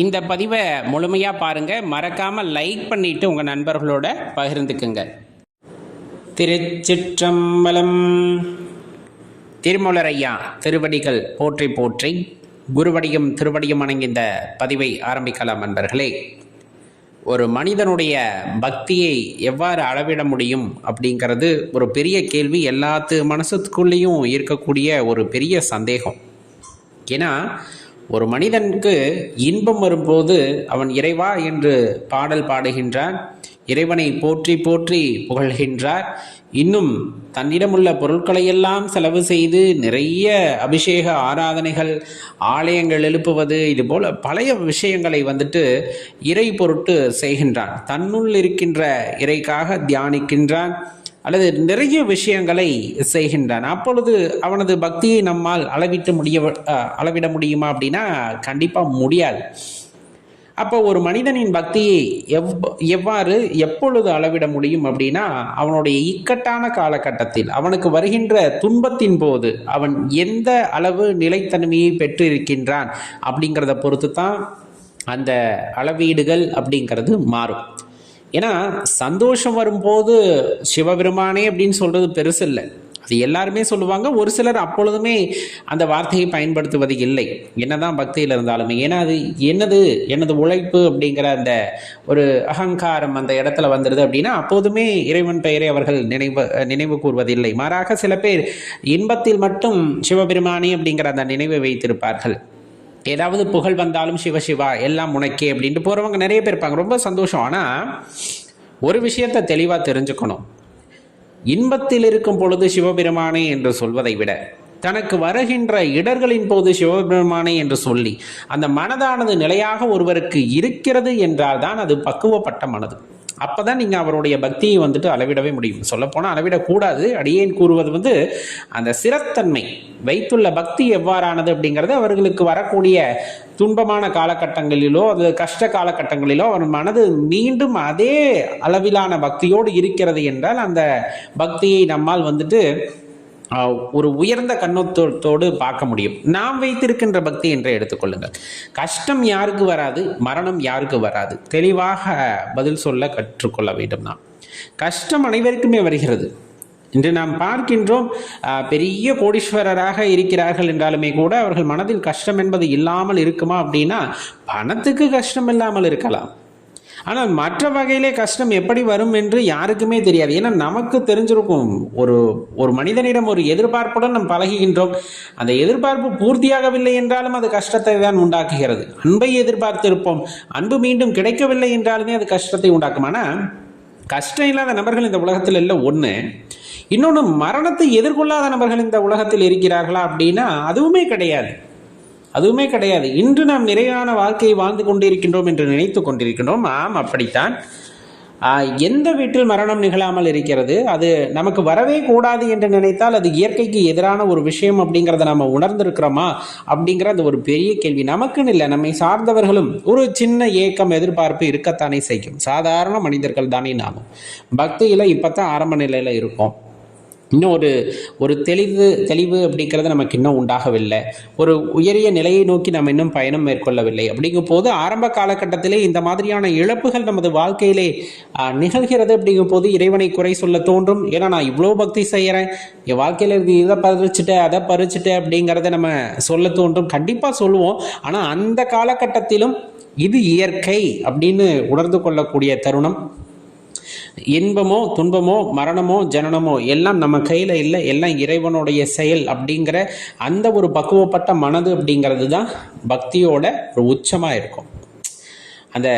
இந்த பதிவை முழுமையாக பாருங்கள் மறக்காமல் லைக் பண்ணிவிட்டு உங்கள் நண்பர்களோட பகிர்ந்துக்குங்க. திருச்சிற்றம்பலம் திருமலரையா திருவடிகள் போற்றி போற்றி குருவடியும் திருவடியும் அணங்கிந்த பதிவை ஆரம்பிக்கலாம் நண்பர்களே. ஒரு மனிதனுடைய பக்தியை எவ்வாறு அளவிட முடியும் அப்படிங்கிறது ஒரு பெரிய கேள்வி எல்லாத்து மனசுக்குள்ளேயும் இருக்கக்கூடிய ஒரு பெரிய சந்தேகம். ஏன்னா ஒரு மனிதனுக்கு இன்பம் வரும்போது அவன் இறைவா என்று பாடல் பாடுகின்றான் இறைவனை போற்றி போற்றி புகழ்கின்றார். இன்னும் தன்னிடமுள்ள பொருட்களையெல்லாம் செலவு செய்து நிறைய அபிஷேக ஆராதனைகள் ஆலயங்கள் எழுப்புவது இதுபோல் பழைய விஷயங்களை வந்துட்டு இறை பொருட்டு செய்கின்றான். தன்னுள் இருக்கின்ற இறைக்காக தியானிக்கின்றான். அல்லது நிறைய விஷயங்களை செய்கின்றான். அப்பொழுது அவனது பக்தியை நம்மால் அளவிட்டு முடிய அளவிட முடியுமா அப்படின்னா கண்டிப்பாக முடியாது. அப்போ ஒரு மனிதனின் பக்தியை எவ் எவ்வாறு எப்பொழுது அளவிட முடியும் அப்படின்னா அவனுடைய இக்கட்டான காலகட்டத்தில் அவனுக்கு வருகின்ற துன்பத்தின் போது அவன் எந்த அளவு நிலைத்தன்மையை பெற்றிருக்கின்றான் அப்படிங்கிறத பொறுத்து தான் அந்த அளவீடுகள் அப்படிங்கிறது மாறும். ஏன்னா சந்தோஷம் வரும்போது சிவபெருமானே அப்படின்னு சொல்கிறது பெருசு இல்லை அது எல்லாருமே சொல்லுவாங்க ஒரு சிலர் அப்பொழுதுமே அந்த வார்த்தையை பயன்படுத்துவது இல்லை. என்னதான் பக்தியில் இருந்தாலுமே ஏன்னா அது என்னது எனது உழைப்பு அப்படிங்கிற அந்த ஒரு அகங்காரம் அந்த இடத்துல வந்துடுது அப்படின்னா அப்போதுமே இறைவன் பெயரை அவர்கள் நினைவு நினைவு கூறுவதில்லை மாறாக சில பேர் இன்பத்தில் மட்டும் சிவபெருமானி அப்படிங்கிற அந்த நினைவை வைத்திருப்பார்கள். ஏதாவது புகழ் வந்தாலும் சிவ சிவா எல்லாம் உனக்கே அப்படின்ட்டு போகிறவங்க நிறைய பேர் இருப்பாங்க. ரொம்ப சந்தோஷம். ஆனால் ஒரு விஷயத்தை தெளிவாக தெரிஞ்சுக்கணும். இன்பத்தில் இருக்கும் பொழுது சிவபெருமானே என்று சொல்வதை விட தனக்கு வருகின்ற இடர்களின் போது சிவபெருமானே என்று சொல்லி அந்த மனதானது நிலையாக ஒருவருக்கு இருக்கிறது என்றால் தான் அது பக்குவப்பட்ட மனது. அப்பதான் நீங்க அவருடைய பக்தியை வந்துட்டு அளவிடவே முடியும். சொல்லப்போனால் அளவிடக்கூடாது. அடியேன் கூறுவது வந்து அந்த சிறத்தன்மை வைத்துள்ள பக்தி எவ்வாறானது அப்படிங்கிறது அவர்களுக்கு வரக்கூடிய துன்பமான காலகட்டங்களிலோ அது கஷ்ட காலகட்டங்களிலோ அவர் மனது மீண்டும் அதே அளவிலான பக்தியோடு இருக்கிறது என்றால் அந்த பக்தியை நம்மால் வந்துட்டு ஒரு உயர்ந்த கண்ணோட்டத்தோடு பார்க்க முடியும். நாம் வைத்திருக்கின்ற பக்தி என்றே எடுத்துக்கொள்ளுங்கள். கஷ்டம் யாருக்கு வராது மரணம் யாருக்கு வராது? தெளிவாக பதில் சொல்ல கற்றுக்கொள்ள வேண்டும் நாம். கஷ்டம் அனைவருக்குமே வருகிறது. இன்று நாம் பார்க்கின்றோம் பெரிய கோடீஸ்வரராக இருக்கிறார்கள் என்றாலுமே கூட அவர்கள் மனதில் கஷ்டம் என்பது இல்லாமல் இருக்குமா அப்படின்னா பணத்துக்கு கஷ்டம் இல்லாமல் இருக்கலாம். ஆனால் மற்ற வகையிலே கஷ்டம் எப்படி வரும் என்று யாருக்குமே தெரியாது. ஏன்னா நமக்கு தெரிஞ்சிருக்கும். ஒரு ஒரு மனிதனிடம் ஒரு எதிர்பார்ப்புடன் நாம் பழகுகின்றோம். அந்த எதிர்பார்ப்பு பூர்த்தியாகவில்லை என்றாலும் அது கஷ்டத்தை தான் உண்டாக்குகிறது. அன்பை எதிர்பார்த்திருப்போம். அன்பு மீண்டும் கிடைக்கவில்லை என்றாலுமே அது கஷ்டத்தை உண்டாக்கும். ஆனால் கஷ்டம் இல்லாத நபர்கள் இந்த உலகத்தில் இல்லை. ஒன்று இன்னொன்று மரணத்தை எதிர்கொள்ளாத நபர்கள் இந்த உலகத்தில் இருக்கிறார்களா அப்படின்னா அதுவுமே கிடையாது. அதுவுமே கிடையாது. இன்று நாம் நிறைவான வாழ்க்கையை வாழ்ந்து கொண்டிருக்கின்றோம் என்று நினைத்து கொண்டிருக்கின்றோம். ஆம் அப்படித்தான். எந்த வீட்டில் மரணம் நிகழாமல் இருக்கிறது? அது நமக்கு வரவே கூடாது என்று நினைத்தால் அது இயற்கைக்கு எதிரான ஒரு விஷயம் அப்படிங்கிறத நம்ம உணர்ந்திருக்கிறோமா? அப்படிங்கிற அந்த ஒரு பெரிய கேள்வி நமக்குன்னு இல்லை. நம்மை சார்ந்தவர்களும் ஒரு சின்ன ஏக்கம் எதிர்பார்ப்பு இருக்கத்தானே செய்யும். சாதாரண மனிதர்கள் தானே நாமும். பக்தியில் இப்போ தான் ஆரம்ப நிலையில் இருக்கோம். இன்னும் ஒரு ஒரு தெளிவு தெளிவு அப்படிங்கிறது நமக்கு இன்னும் உண்டாகவில்லை. ஒரு உயரிய நிலையை நோக்கி நம்ம இன்னும் பயணம் மேற்கொள்ளவில்லை. அப்படிங்கும் போது ஆரம்ப காலகட்டத்திலே இந்த மாதிரியான இழப்புகள் நமது வாழ்க்கையிலே நிகழ்கிறது அப்படிங்கும் போது இறைவனை குறை சொல்ல தோன்றும். ஏன்னா நான் இவ்வளோ பக்தி செய்கிறேன் என் வாழ்க்கையில் இருந்து இதை பறிச்சுட்டேன் அதை பறிச்சுட்டேன் அப்படிங்கிறத நம்ம சொல்ல தோன்றும். கண்டிப்பாக சொல்லுவோம். ஆனால் அந்த காலகட்டத்திலும் இது இயற்கை அப்படின்னு உணர்ந்து கொள்ளக்கூடிய தருணம். இன்பமோ துன்பமோ மரணமோ ஜனனமோ எல்லாம் நம்ம கையில் இல்லை எல்லாம் இறைவனுடைய செயல் அப்படிங்கிற அந்த ஒரு பக்குவப்பட்ட மனது அப்படிங்கிறது தான் பக்தியோட ஒரு உச்சமாக இருக்கும். அந்த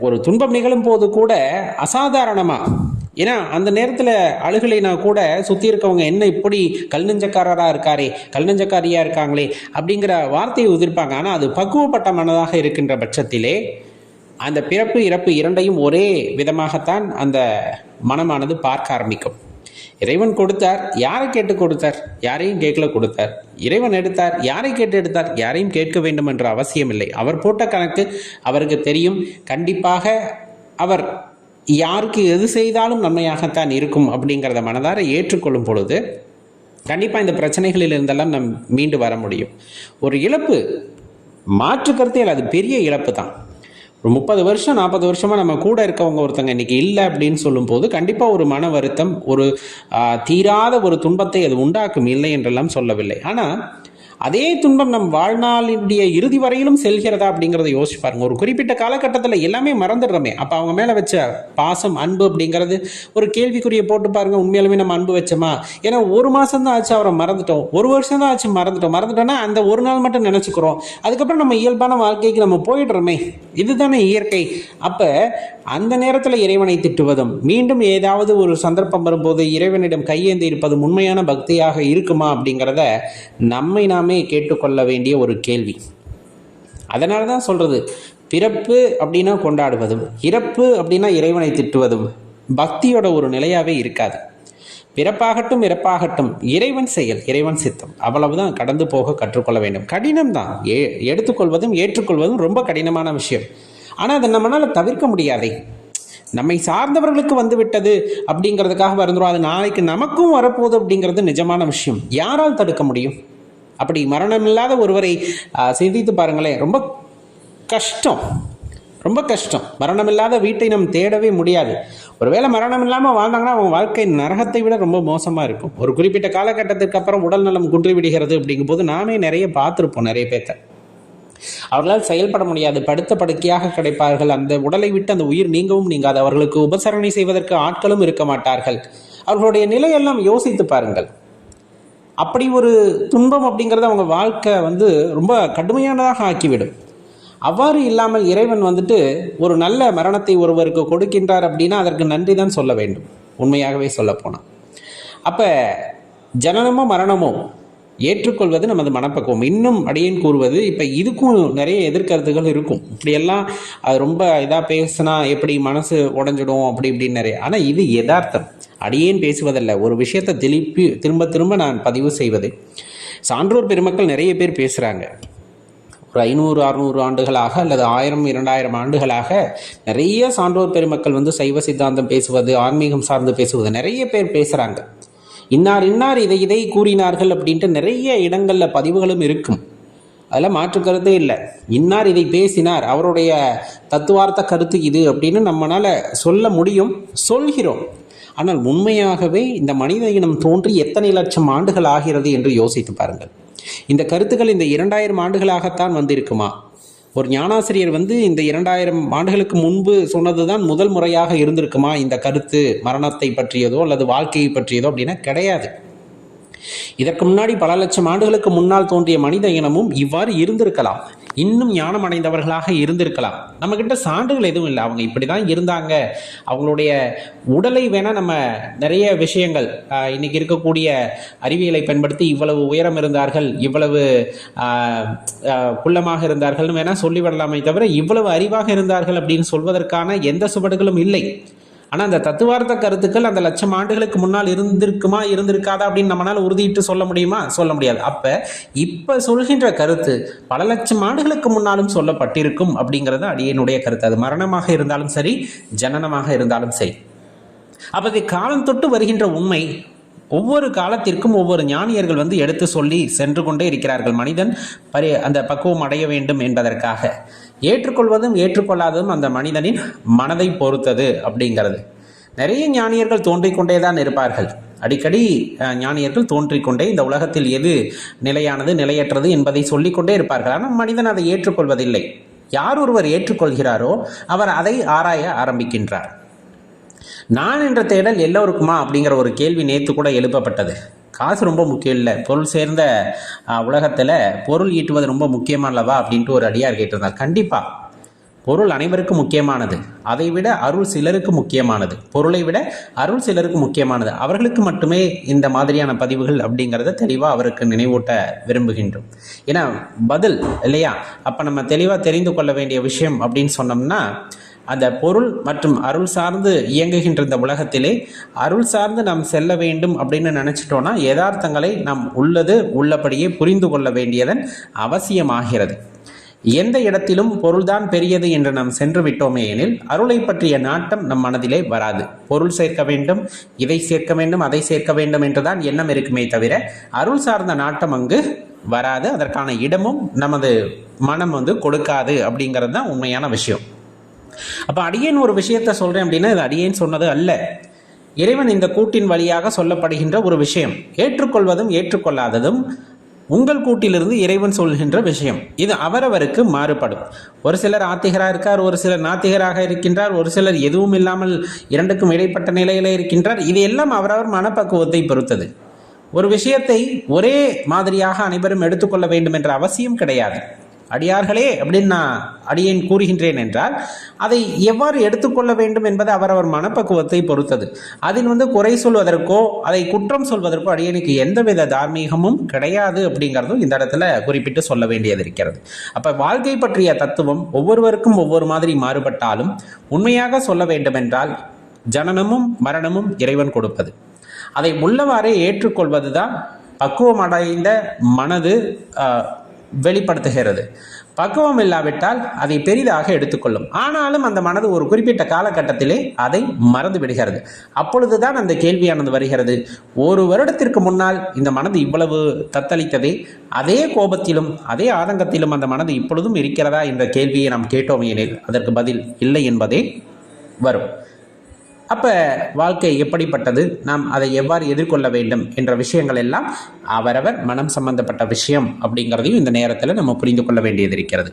ஒரு துன்பம் நிகழும் போது கூட அசாதாரணமாக ஏன்னா அந்த நேரத்தில் அழுகலைனா கூட சுற்றி இருக்கவங்க என்ன இப்படி கல் நெஞ்சக்காரராக இருக்காரே கல் நெஞ்சக்காரியாக இருக்காங்களே? அப்படிங்கிற வார்த்தையை உதிர்ப்பாங்க. ஆனால் அது பக்குவப்பட்ட மனதாக இருக்கின்ற பட்சத்திலே அந்த பிறப்பு இறப்பு இரண்டையும் ஒரே விதமாகத்தான் அந்த மனமானது பார்க்க ஆரம்பிக்கும். இறைவன் கொடுத்தார் யாரை கேட்டு கொடுத்தார்? யாரையும் கேட்கல கொடுத்தார். இறைவன் எடுத்தார் யாரை கேட்டு எடுத்தார்? யாரையும் கேட்க வேண்டும் என்ற அவசியம் இல்லை. அவர் போட்ட கணக்கு அவருக்கு தெரியும். கண்டிப்பாக அவர் யாருக்கு எது செய்தாலும் நன்மையாகத்தான் இருக்கும் அப்படிங்கிறத மனதார ஏற்றுக்கொள்ளும் பொழுது கண்டிப்பாக இந்த பிரச்சனைகளில் இருந்தெல்லாம் நம் மீண்டு வர முடியும். ஒரு இழப்பு மாற்று கருத்தே அது பெரிய இழப்பு தான். ஒரு முப்பது வருஷம் நாற்பது வருஷமாக நம்ம கூட இருக்கவங்க ஒருத்தங்க இன்னைக்கு இல்லை அப்படின்னு சொல்லும்போது கண்டிப்பாக ஒரு மன வருத்தம் ஒரு தீராத ஒரு துன்பத்தை அது உண்டாக்கும் இல்லை என்றெல்லாம் சொல்லவில்லை. ஆனால் அதே துன்பம் நம் வாழ்நாளினுடைய இறுதி வரையிலும் செல்கிறதா அப்படிங்கிறத யோசிச்சு பாருங்க. ஒரு குறிப்பிட்ட காலகட்டத்தில் எல்லாமே மறந்துடுறோமே. அப்போ அவங்க மேலே வச்ச பாசம் அன்பு அப்படிங்கிறது ஒரு கேள்விக்குறியை போட்டு பாருங்க. உண்மையாலுமே நம்ம அன்பு வச்சோமா? ஏன்னா ஒரு மாதம் தான் ஆச்சு அவரை மறந்துட்டோம். ஒரு வருஷம் தான் ஆச்சு மறந்துட்டோம். மறந்துட்டோம்னா அந்த ஒரு நாள் மட்டும் நினச்சிக்கிறோம். அதுக்கப்புறம் நம்ம இயல்பான வாழ்க்கைக்கு நம்ம போயிடுறோமே. இதுதானே இயற்கை. அப்போ அந்த நேரத்தில் இறைவனை திட்டுவதும் மீண்டும் ஏதாவது ஒரு சந்தர்ப்பம் வரும்போது இறைவனிடம் கையேந்தி இருப்பதும் உண்மையான பக்தியாக இருக்குமா அப்படிங்கிறத நம்மை நாம் கேட்டுக்கொள்ள வேண்டிய ஒரு கேள்வி. அதனால தான் சொல்கிறது பிறப்பு அப்படின்னா கொண்டாடுவதும் இறப்பு அப்படின்னா இறைவனை திட்டுவதும் பக்தியோட ஒரு நிலையாகவே இருக்காது. பிறப்பாகட்டும் இறப்பாகட்டும் இறைவன் செயல் இறைவன் சித்தம். அவ்வளவுதான் கடந்து போக கற்றுக்கொள்ள வேண்டும். கடினம் தான் ஏ எடுத்துக்கொள்வதும் ஏற்றுக்கொள்வதும் ரொம்ப கடினமான விஷயம். ஆனால் அதை நம்மளால் தவிர்க்க முடியாதே. நம்மை சார்ந்தவர்களுக்கு வந்து விட்டது அப்படிங்கிறதுக்காக வருந்துடும் அது நாளைக்கு நமக்கும் வரப்போகுது அப்படிங்கிறது நிஜமான விஷயம். யாரால் தடுக்க முடியும்? அப்படி மரணமில்லாத ஒருவரை சிந்தித்து பாருங்களேன். ரொம்ப கஷ்டம். ரொம்ப கஷ்டம். மரணமில்லாத வீட்டை நம் தேடவே முடியாது. ஒருவேளை மரணம் இல்லாமல் வாழ்ந்தாங்கன்னா அவங்க வாழ்க்கை நரகத்தை விட ரொம்ப மோசமாக இருக்கும். ஒரு குறிப்பிட்ட காலகட்டத்திற்கு அப்புறம் உடல் நலம் குன்றி விடுகிறது அப்படிங்கும்போது நாமே நிறைய பார்த்துருப்போம் நிறைய பேர்த்த. அவர்களால் செயல்பட முடியாது. படுத்த படுக்கையாக கிடைப்பார்கள். அந்த உடலை விட்டு அந்த உயிர் நீங்கவும் நீங்காது. அவர்களுக்கு உபசரணை செய்வதற்கு ஆட்களும் இருக்க மாட்டார்கள். அவர்களுடைய நிலையெல்லாம் யோசித்து பாருங்கள். அப்படி ஒரு துன்பம் அப்படிங்கிறது அவங்க வாழ்க்கை வந்து ரொம்ப கடுமையானதாக ஆக்கிவிடும். அவ்வாறு இல்லாமல் இறைவன் வந்துட்டு ஒரு நல்ல மரணத்தை ஒருவருக்கு கொடுக்கின்றார் அப்படின்னா அதற்கு நன்றி தான் சொல்ல வேண்டும். உண்மையாகவே சொல்லப்போனால் அப்போ ஜனனமோ மரணமோ ஏற்றுக்கொள்வது நமது மனப்பக்குவம். இன்னும் அடியேன் கூறுவது இப்போ இதுக்கும் நிறைய எதிர்கருத்துகள் இருக்கும். இப்படியெல்லாம் அது ரொம்ப இதாக பேசினா எப்படி மனசு உடஞ்சிடும் அப்படி இப்படின்னு நிறைய. ஆனால் இது யதார்த்தம். அடியேன் பேசுவதல்ல. ஒரு விஷயத்தை திருப்பி திரும்ப திரும்ப நான் பதிவு செய்வது. சான்றோர் பெருமக்கள் நிறைய பேர் பேசுகிறாங்க ஒரு ஐநூறு அறுநூறு ஆண்டுகளாக அல்லது ஆயிரம் இரண்டாயிரம் ஆண்டுகளாக நிறைய சான்றோர் பெருமக்கள் வந்து சைவ சித்தாந்தம் பேசுவது ஆன்மீகம் சார்ந்து பேசுவது நிறைய பேர் பேசுகிறாங்க இன்னார் இன்னார் இதை இதை கூறினார்கள் அப்படின்ட்டு நிறைய இடங்களில் பதிவுகளும் இருக்கும். அதில் மாற்று கருத்தே இல்லை. இன்னார் இதை பேசினார். அவருடைய தத்துவார்த்த கருத்து இது அப்படின்னு நம்மளால் சொல்ல முடியும் சொல்கிறோம். ஆனால் உண்மையாகவே இந்த மனித இனம் தோன்றி எத்தனை லட்சம் ஆண்டுகள் ஆகிறது என்று யோசித்து பாருங்கள். இந்த கருத்துக்கள் இந்த இரண்டாயிரம் ஆண்டுகளாகத்தான் வந்திருக்குமா? ஒரு ஞானாசிரியர் வந்து இந்த இரண்டாயிரம் ஆண்டுகளுக்கு முன்பு சொன்னதுதான் முதல் முறையாக இருந்திருக்குமா இந்த கருத்து மரணத்தை பற்றியதோ அல்லது வாழ்க்கையை பற்றியதோ அப்படின்னா கிடையாது. இதற்கு முன்னாடி பல லட்சம் ஆண்டுகளுக்கு முன்னால் தோன்றிய மனித இனமும் இவ்வாறு இருந்திருக்கலாம். இன்னும் ஞானம் அடைந்தவர்களாக இருந்திருக்கலாம். நம்மக்கிட்ட சான்றுகள் எதுவும் இல்லை. அவங்க இப்படி தான் இருந்தாங்க. அவங்களுடைய உடலை வேணால் நம்ம நிறைய விஷயங்கள் இன்னைக்கு இருக்கக்கூடிய அறிவியலை பயன்படுத்தி இவ்வளவு உயரம் இருந்தார்கள் இவ்வளவு குள்ளமாக இருந்தார்கள்னு வேணால் சொல்லிவிடலாமே தவிர இவ்வளவு அறிவாக இருந்தார்கள் அப்படின்னு சொல்வதற்கான எந்த சுவடுகளும் இல்லை. ஆனால் அந்த தத்துவார்த்த கருத்துக்கள் அந்த லட்சம் ஆண்டுகளுக்கு முன்னால் இருந்திருக்குமா இருந்திருக்காதா அப்படின்னு நம்மளால் உறுதியிட்டு சொல்ல முடியுமா? சொல்ல முடியாது. அப்போ இப்போ சொல்கின்ற கருத்து பல லட்சம் ஆண்டுகளுக்கு முன்னாலும் சொல்லப்பட்டிருக்கும் அப்படிங்கிறது அடியனுடைய கருத்து. அது மரணமாக இருந்தாலும் சரி ஜனனமாக இருந்தாலும் சரி. அப்போ காலம் தொட்டு வருகின்ற உண்மை ஒவ்வொரு காலத்திற்கும் ஒவ்வொரு ஞானியர்கள் வந்து எடுத்து சொல்லி சென்று கொண்டே இருக்கிறார்கள். மனிதன் பரி அந்த பக்குவம் அடைய வேண்டும் என்பதற்காக. ஏற்றுக்கொள்வதும் ஏற்றுக்கொள்ளாததும் அந்த மனிதனின் மனதை பொறுத்தது அப்படிங்கிறது. நிறைய ஞானியர்கள் தோன்றிக்கொண்டே தான் இருப்பார்கள். அடிக்கடி ஞானியர்கள் தோன்றிக்கொண்டே இந்த உலகத்தில் எது நிலையானது நிலையற்றது என்பதை சொல்லிக்கொண்டே இருப்பார்கள். ஆனால் மனிதன் அதை ஏற்றுக்கொள்வதில்லை. யார் ஒருவர் ஏற்றுக்கொள்கிறாரோ அவர் அதை ஆராய ஆரம்பிக்கின்றார். நான் என்ற தேடல் எல்லோருக்குமா அப்படிங்கிற ஒரு கேள்வி நேற்று கூட எழுப்பப்பட்டது. காசு ரொம்ப முக்கியம் இல்லை. பொருள் சேர்ந்த உலகத்தில் பொருள் ஈட்டுவது ரொம்ப முக்கியமானவா அப்படின்ட்டு ஒரு அடியார் கேட்டிருந்தார். கண்டிப்பாக பொருள் அனைவருக்கும் முக்கியமானது. அதை விட அருள் சிலருக்கு முக்கியமானது. பொருளை விட அருள் சிலருக்கு முக்கியமானது. அவர்களுக்கு மட்டுமே இந்த மாதிரியான பதிவுகள் அப்படிங்கிறத தெளிவாக அவருக்கு நினைவூட்ட விரும்புகின்றோம். ஏன்னா பதில் இல்லையா? அப்போ நம்ம தெளிவாக தெரிந்து கொள்ள வேண்டிய விஷயம் அப்படின்னு சொன்னோம்னா அந்த பொருள் மற்றும் அருள் சார்ந்து இயங்குகின்ற இந்த உலகத்திலே அருள் சார்ந்து நாம் செல்ல வேண்டும் அப்படின்னு நினச்சிட்டோன்னா யதார்த்தங்களை நாம் உள்ளது உள்ளபடியே புரிந்து கொள்ள வேண்டியதன் அவசியமாகிறது. எந்த இடத்திலும் பொருள்தான் பெரியது என்று நாம் சென்று விட்டோமே எனில் அருளை பற்றிய நாட்டம் நம் மனதிலே வராது. பொருள் சேர்க்க வேண்டும் இதை சேர்க்க வேண்டும் அதை சேர்க்க வேண்டும் என்றுதான் எண்ணம் இருக்குமே தவிர அருள் சார்ந்த நாட்டம் அங்கு வராது. அதற்கான இடமும் நமது மனம் வந்து கொடுக்காது அப்படிங்கிறது தான் உண்மையான விஷயம். அப்போ அடியேன் ஒரு விஷயத்த சொல்கிறேன் அப்படின்னா இது அடியேன் சொன்னது அல்ல. இறைவன் இந்த கூட்டின் வழியாக சொல்லப்படுகின்ற ஒரு விஷயம். ஏற்றுக்கொள்வதும் ஏற்றுக்கொள்ளாததும் உங்கள் கூட்டிலிருந்து இறைவன் சொல்கின்ற விஷயம். இது அவரவருக்கு மாறுபடும். ஒரு சிலர் ஆத்திகராக இருக்கார் ஒரு சிலர் நாத்திகராக இருக்கின்றார் ஒரு சிலர் எதுவும் இல்லாமல் இரண்டுக்கும் இடைப்பட்ட நிலையில இருக்கின்றார். இது எல்லாம் அவரவர் மனப்பக்குவத்தை பொறுத்தது. ஒரு விஷயத்தை ஒரே மாதிரியாக அனைவரும் எடுத்துக்கொள்ள வேண்டும் என்ற அவசியம் கிடையாது. அடியார்களே அப்படின்னு நான் அடியேன் கூறுகின்றேன் என்றால் அதை எவ்வாறு எடுத்துக்கொள்ள வேண்டும் என்பது அவரவர் மனப்பக்குவத்தை பொறுத்தது. அதில் வந்து குறை சொல்வதற்கோ அதை குற்றம் சொல்வதற்கோ அடியனுக்கு எந்தவித தார்மீகமும் கிடையாது அப்படிங்கிறதும் இந்த இடத்துல குறிப்பிட்டு சொல்ல வேண்டியது இருக்கிறது. அப்ப வாழ்க்கை பற்றிய தத்துவம் ஒவ்வொருவருக்கும் ஒவ்வொரு மாதிரி மாறுபட்டாலும் உண்மையாக சொல்ல வேண்டுமென்றால் ஜனனமும் மரணமும் இறைவன் கொடுப்பது. அதை உள்ளவாறே ஏற்றுக்கொள்வதுதான் பக்குவமடைந்த பக்குவம் அடைந்த மனது வெளிப்படுத்துகிறது. பக்குவம் இல்லாவிட்டால் அதை பெரிதாக எடுத்துக்கொள்ளும். ஆனாலும் அந்த மனது ஒரு குறிப்பிட்ட காலகட்டத்திலே அதை மறந்து விடுகிறது. அப்பொழுதுதான் அந்த கேள்வியானது வருகிறது. ஒரு வருடத்திற்கு முன்னால் இந்த மனது இவ்வளவு தத்தளித்ததே அதே கோபத்திலும் அதே ஆதங்கத்திலும் அந்த மனது இப்பொழுதும் இருக்கிறதா என்ற கேள்வியை நாம் கேட்டோம் எனில் அதற்கு பதில் இல்லை என்பதே வரும். அப்போ வாழ்க்கை எப்படிப்பட்டது? நாம் அதை எவ்வாறு எதிர்கொள்ள வேண்டும் என்ற விஷயங்கள் எல்லாம் அவரவர் மனம் சம்பந்தப்பட்ட விஷயம் அப்படிங்கிறதையும் இந்த நேரத்தில் நம்ம புரிந்து கொள்ள வேண்டியது இருக்கிறது.